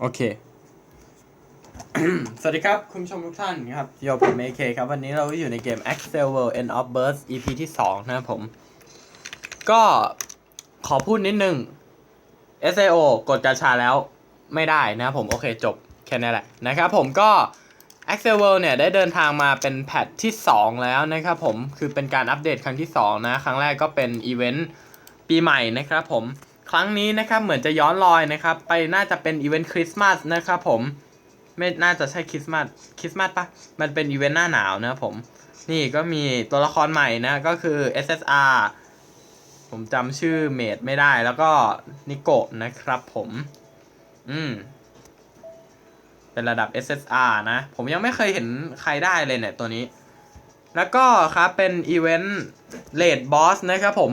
โอเค สวัสดีครับ คุณผู้ชมทุกท่านครับโยผมเอเคครับ วันนี้เราอยู่ในเกม Axel World End of Burst EP ที่ 2 นะครับผม ก็ขอพูดนิดนึง SAO กดกาชาแล้วไม่ได้นะครับผม โอเคจบ แค่นี้แหละนะครับผมก็ Axel World เนี่ย ได้เดินทางมาเป็นแพทที่ 2 แล้วนะครับผม คือเป็นการอัปเดตครั้งที่ 2 นะ ครั้งแรกก็เป็นอีเวนต์ปีใหม่นะครับผม ครั้งนี้นะครับเหมือนจะย้อนรอยนะครับ ไปน่าจะเป็นอีเวนต์คริสต์มาสนะครับผมไม่น่าจะใช่คริสต์มาสคริสต์มาสปะมันเป็นอีเวนต์หน้าหนาวนะผม นี่ก็มีตัวละครใหม่นะ ก็คือ SSR ผมจำชื่อเมดไม่ได้แล้วก็นิโกะนะครับผม อืม เป็นระดับ SSR นะ ผมยังไม่เคยเห็นใครได้เลยเนี่ยตัวนี้ แล้วก็ครับเป็นอีเวนต์เลดบอสนะครับผม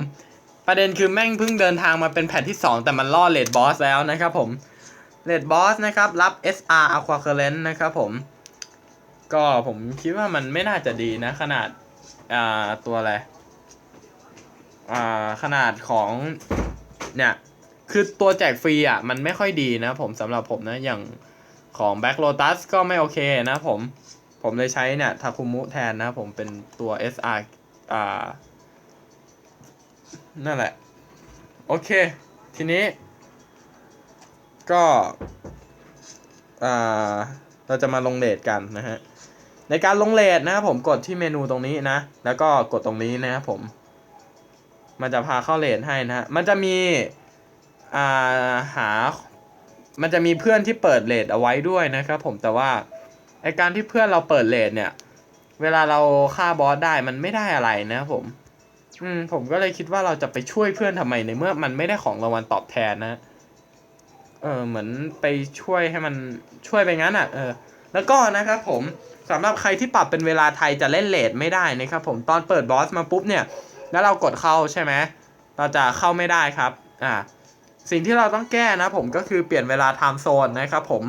ประเด็นคือแม่งเพิ่งเดินทางมาเป็นแพทที่ 2 แต่มันล่อเลดบอสแล้วนะครับผมเลดบอสนะครับ รับ SR Aqua Current นะครับผม ก็ผมคิดว่ามันไม่น่าจะดีนะ ขนาด อ่า ตัวอะไร อ่า ขนาดของ เนี่ย คือตัวแจกฟรีอะ มันไม่ค่อยดีนะผมสำหรับผมนะ อย่างของ Back Lotus ก็ไม่โอเคนะผม ผมเลยใช้เนี่ยทาคุมุแทนนะผมเป็นตัว SR อ่า นั่นแหละ โอเค ทีนี้ ก็เราจะมาลงเลทกันนะฮะ ในการลงเลทนะครับผมกดที่เมนูตรงนี้นะ แล้วก็กดตรงนี้นะครับผม มันจะพาเข้าเลทให้นะฮะ มันจะมีอาหา มันจะมีเพื่อนที่เปิดเลทเอาไว้ด้วยนะครับผม แต่ว่าไอการที่เพื่อนเราเปิดเลทเนี่ย เวลาเราฆ่าบอสได้มันไม่ได้อะไรนะครับผม อืมผมก็เลยคิดว่าเราจะไปช่วยเพื่อนทำไมในเมื่อมันไม่ได้ของรางวัลตอบแทนนะ เออเหมือนไปช่วยให้มันช่วยไปงั้นอะ เออ แล้วก็นะครับผมสำหรับใครที่ปรับเป็นเวลาไทยจะเล่นเลทไม่ได้นะครับผมตอนเปิดบอสมาปุ๊บเนี่ย แล้วเรากดเข้าใช่ไหมเราจะเข้าไม่ได้ครับ อ่า สิ่งที่เราต้องแก้นะผมก็คือเปลี่ยนเวลาไทม์โซนนะครับผม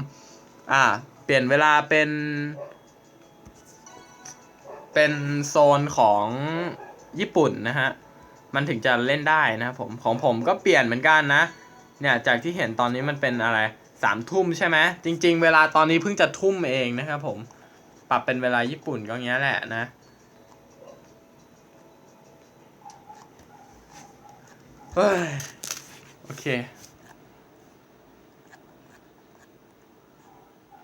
อ่า เปลี่ยนเวลาเป็น เป็นโซนของ ญี่ปุ่นนะฮะ มันถึงจะเล่นได้นะครับผมของผมก็เปลี่ยนเหมือนกันนะ เนี่ยจากที่เห็นตอนนี้มันเป็นอะไรสามทุ่มใช่ไหมจริง ๆ เวลาตอนนี้เพิ่งจะทุ่มเองนะครับผมปรับเป็นเวลาญี่ปุ่นก็อย่างเงี้ยแหละนะเฮ้ยโอเค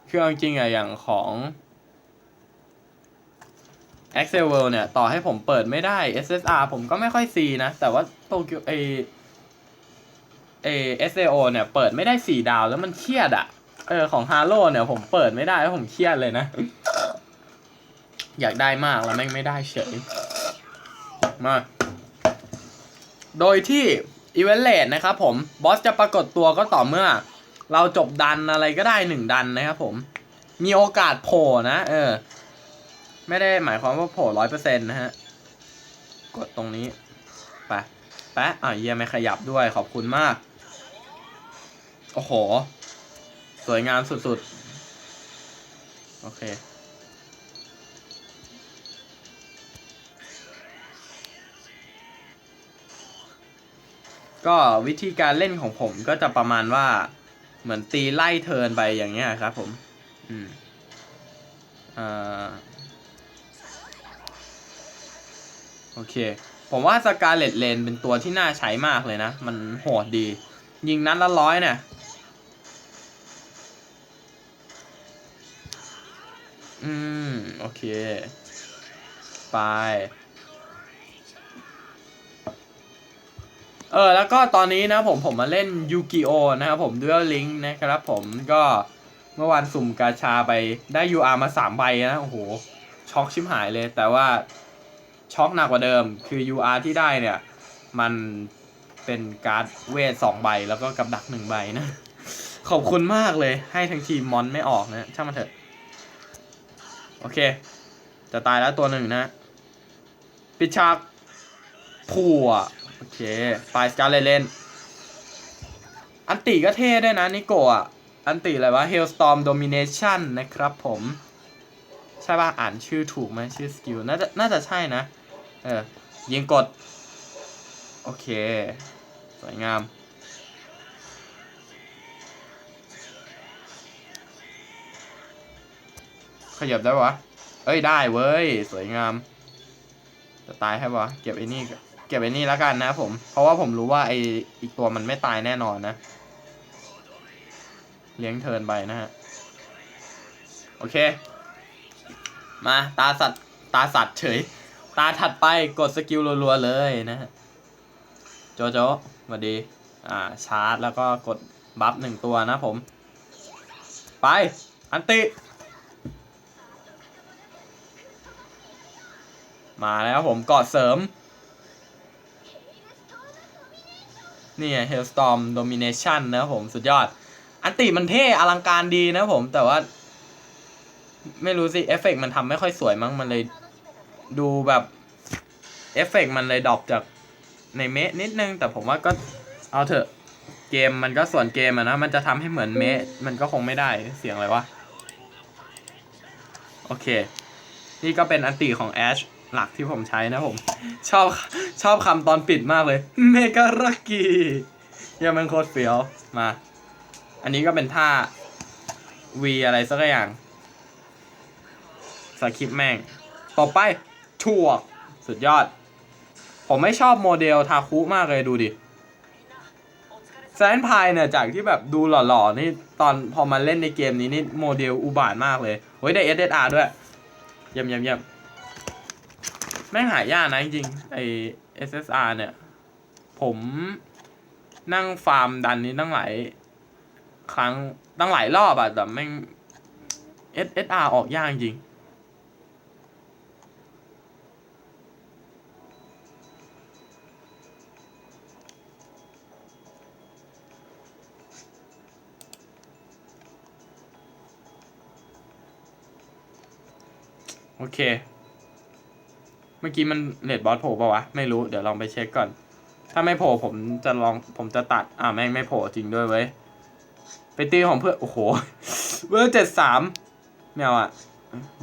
คือเอาจริงๆอะอย่างของ Excel World เนี่ย ต่อให้ผมเปิดไม่ได้ SSR ผมก็ไม่ค่อยซีนะ แต่ว่าโตเกียวเอเอ SAO เนี่ย เปิดไม่ได้สี่ดาวแล้วมันเครียดอะเออ ของ Halo เนี่ย ผมเปิดไม่ได้แล้วผมเครียดเลยนะ อยากได้มากแล้วแม่งไม่ได้เฉย มา โดยที่อีเวนต์เลดนะครับผม บอสจะปรากฏตัวก็ต่อเมื่อ เราจบดันอะไรก็ได้หนึ่งดันนะครับผม มีโอกาสโผล่นะ เออ ไม่ได้หมายความว่าโผล่ร้อยเปอร์เซ็นต์นะฮะ กดตรงนี้ไปแปะอะเยียไม่ขยับด้วยขอบคุณมาก โอ้โห สวยงามสุดๆ โอเค ก็วิธีการเล่นของผมก็จะประมาณว่าเหมือนตีไล่เทินไปอย่างเงี้ยครับผม อืมอ่า อเค ผมว่าสกาเลตเลนเป็นตัวที่น่าใช้มากเลยนะ มันโหดดี ยิงนัดละร้อยเนี่ยอืม โอเค ไป เออ แล้วก็ตอนนี้นะผมผมมาเล่นยูกิโอนะครับผมด้วยลิงก์นะครับผมก็เมื่อวานสุ่มกาชาไปได้ UR มาสามใบนะ โอ้โห ช็อกชิมหายเลย แต่ว่า ช็อกหนักกว่าเดิม คือ UR ที่ได้เนี่ย มันเป็นการ์ดเวทสองใบแล้วก็กับดักหนึ่งใบนะ ขอบคุณมากเลย ให้ทั้งทีมมอนไม่ออกนะ ช่างมันเถอะ โอเค จะตายแล้วตัวหนึ่งนะ ปิดฉากผัวโอเคปลายสการเลเล่น อันติก็เท่ด้วยนะ นิโกะอันติอะไรวะ Hailstorm Domination นะครับผม ใช่ป่ะ อ่านชื่อถูกไหมชื่อสกิล น่าจะน่าจะใช่นะ เออยิงกด โอเค สวยงาม ขยับได้ปะเอ้ยได้เว้ย สวยงาม จะตายให้ปะเก็บไอ้นี่เก็บไอ้นี่แล้วกันนะผม เพราะว่าผมรู้ว่าไอ้อีกตัวมันไม่ตายแน่นอนนะ เลี้ยงเทินไปนะฮะ โอเค มาตาสัตว์ตาสัตว์เฉย ตาถัดไปกดสกิลรัวๆเลยนะฮะโจโจสวัสดี อ่า ชาร์จแล้วก็กดบัฟหนึ่งตัวนะผม ไป อันติ มาแล้วผมกอดเสริม นี่ไง Hailstorm Domination นะผมสุดยอด อันติมันเท่อลังการดีนะผมแต่ว่า ไม่รู้สิ เอฟเฟกต์มันทำไม่ค่อยสวยมั้งมันเลย ดูแบบเอฟเฟกต์มันเลยดรอปจากในเมะนิดนึง แต่ผมว่าก็เอาเถอะเกมมันก็ส่วนเกมอะนะ มันจะทำให้เหมือนเมะมันก็คงไม่ได้เสียงอะไรวะ โอเค นี่ก็เป็นอันติของแอชหลักที่ผมใช้นะผม ชอบชอบคำตอนปิดมากเลย เมกาลักกี้ยังมันโคตรเฟี้ยวมา อันนี้ก็เป็นท่า V อะไรสักอย่างสคริปแม่งต่อไป ชั่วสุดยอด ผมไม่ชอบโมเดลทาคุมากเลยดูดิแซนพายเนี่ยจากที่แบบดูหล่อๆ นี่ตอนพอมาเล่นในเกมนี้นี่โมเดลอุบาทมากเลยเฮ้ยได้ SSR ด้วยเยี่ยมเยี่ยมเยี่ยมแม่งหายากนะจริงๆไอ SSR เนี่ย ผมนั่งฟาร์มดันนี้ตั้งหลายครั้งตั้งหลายรอบอะแต่แม่ง SSR ออกยากจริง โอเค เมื่อกี้มันเลดบอสโผล่ปะวะ ไม่รู้เดี๋ยวลองไปเช็คก่อน ถ้าไม่โผล่ผมจะลองผมจะตัด อ่าแม่งไม่โผล่จริงด้วยเว้ย ไปตีของเพื่อนโอ้โหเวอร์เจ็ดสามไม่เอาอะ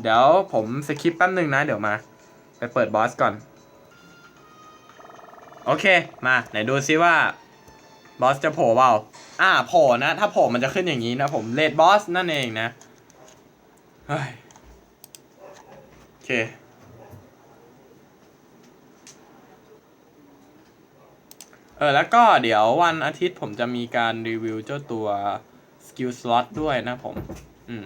เดี๋ยวผมสคิปแป๊บนึงนะ เดี๋ยวมา ไปเปิดบอสก่อน โอเค มา ไหนดูซิว่าบอสจะโผล่เปล่า อ่าโผล่นะ ถ้าโผล่มันจะขึ้นอย่างนี้นะ ผมเลดบอสนั่นเองนะ เฮ้ย เค เออ แล้วก็เดี๋ยววันอาทิตย์ผมจะมีการรีวิวเจ้าตัว Skill Slot ด้วยนะผม อืม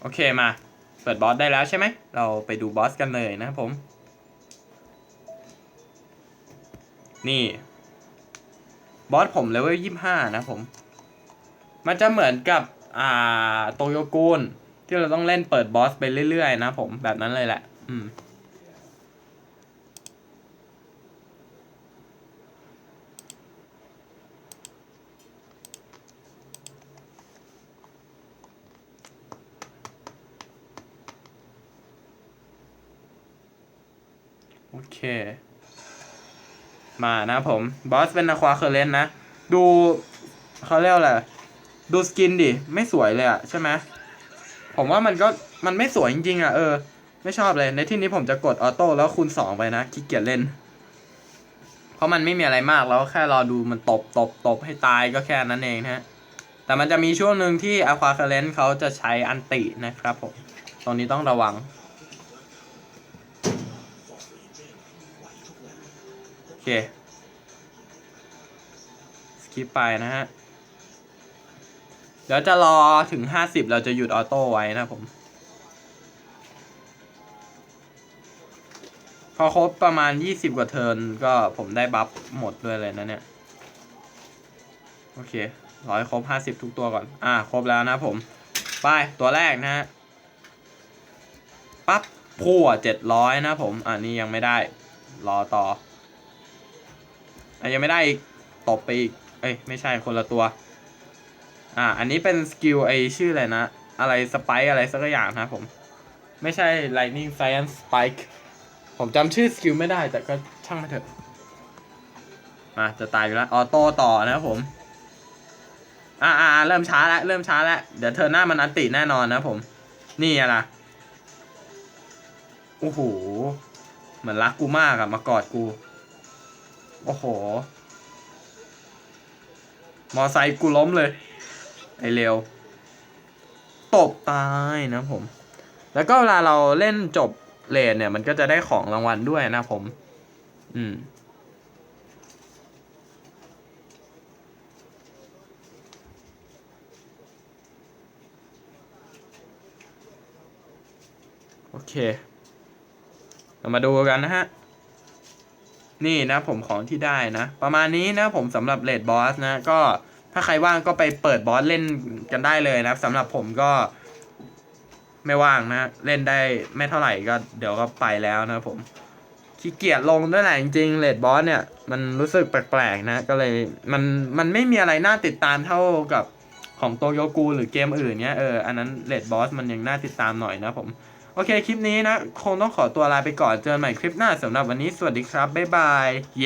โอเคมา เปิดบอสได้แล้วใช่ไหม เราไปดูบอสกันเลยนะครับผม นี่ บอสผมเลเวลยี่ห้านะผม มันจะเหมือนกับอ่าโตโยกูนที่เราต้องเล่นเปิดบอสไปเรื่อยๆนะผมแบบนั้นเลยแหละ อืมโอเค มานะผมบอสเป็นนาควาเคอร์เรนนะ ดูเขาเรียกอะไรดูสกินดิ ไม่สวยเลยอะใช่ไหมผมว่ามันก็มันไม่สวยจริงๆอะเออ ไม่ชอบเลย ในที่นี้ผมจะกดออโต้แล้วคูณสองไปนะขี้เกียจเล่น เพราะมันไม่มีอะไรมากแล้วแค่รอดูมันตบตบตบให้ตายก็แค่นั้นเองนะฮะ แต่มันจะมีช่วงหนึ่งที่อควาเคเลนเขาจะใช้อันตินะครับผม ตรงนี้ต้องระวัง เค สกิปไปนะฮะ เดี๋ยวจะรอถึงห้าสิบเราจะหยุดออโต้ไว้นะผม พอครบประมาณยี่สิบกว่าเทิร์นก็ผมได้บัฟหมดด้วยเลยนะเนี่ย โอเคร้อยครบห้าสิบทุกตัวก่อน อ่า ครบแล้วนะผม ไป ตัวแรกนะฮะ ปั๊บพั่วเจ็ดร้อยนะผมอ่านี่ยังไม่ได้ รอต่อ อะยังไม่ได้อีกตบไปอีก เอ้ยไม่ใช่คนละตัว อ่า อันนี้เป็นสกิลไอชื่ออะไรนะ อะไรสไปอะไรสักอย่างนะผม ไม่ใช่ lightning science spike ผมจำชื่อสกิลไม่ได้แต่ก็ช่างมันเถอะ มาจะตายอยู่แล้ว ออโต้ต่อนะครับผม อ่าอ่าเริ่มช้าแล้ว เริ่มช้าแล้ว เดี๋ยวเธอหน้ามันอันติแน่นอนนะผม นี่อะล่ะโอ้โห เหมือนรักกูมากอะมากอดกู โอ้โห มอไซค์กูล้มเลย ไอเร็ว ตบตายนะผม แล้วก็เวลาเราเล่นจบเลนเนี่ย มันก็จะได้ของรางวัลด้วยนะผม อืมโอเค เรามาดูกันนะฮะ นี่นะผมของที่ได้นะ ประมาณนี้นะผมสำหรับเลดบอสนะ ก็ถ้าใครว่างก็ไปเปิดบอสเล่นกันได้เลยนะสำหรับผมก็ ไม่ว่างนะ เล่นได้ไม่เท่าไหร่ก็เดี๋ยวก็ไปแล้วนะผมขี้เกียจลงด้วยแหละจริงๆเลดบอสเนี่ย มันรู้สึกแปลกๆนะ ก็เลยมันมันไม่มีอะไรน่าติดตามเท่ากับของโตโยกูหรือเกมอื่นเนี้ยเอออันนั้นเลดบอสมันยังน่าติดตามหน่อยนะผม โอเค คลิปนี้นะ คงต้องขอตัวลาไปก่อน เจอกันใหม่คลิปหน้าสำหรับวันนี้ สวัสดีครับ บ๊ายบาย